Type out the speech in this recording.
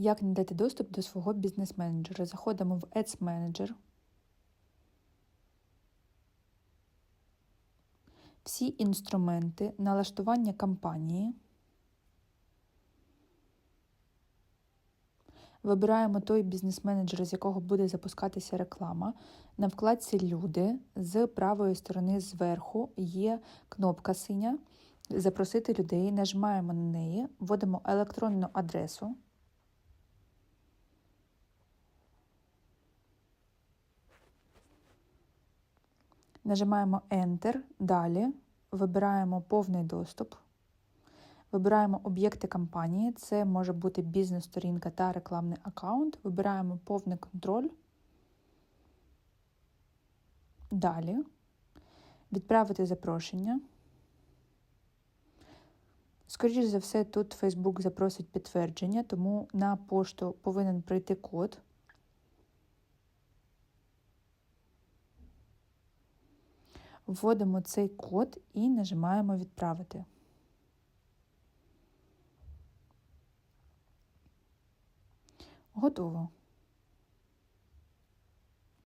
Як надати доступ до свого бізнес-менеджера? Заходимо в Ads Manager. Всі інструменти, налаштування кампанії. Вибираємо той бізнес-менеджер, з якого буде запускатися реклама. На вкладці Люди з правої сторони зверху є кнопка синя Запросити людей. Нажимаємо на неї, вводимо електронну адресу. Нажимаємо Enter. Далі вибираємо повний доступ. Вибираємо об'єкти кампанії. Це може бути бізнес-сторінка та рекламний аккаунт. Вибираємо повний контроль. Далі відправити запрошення. Скоріше за все, тут Facebook запросить підтвердження, тому на пошту повинен прийти код. Вводимо цей код і нажимаємо Відправити. Готово.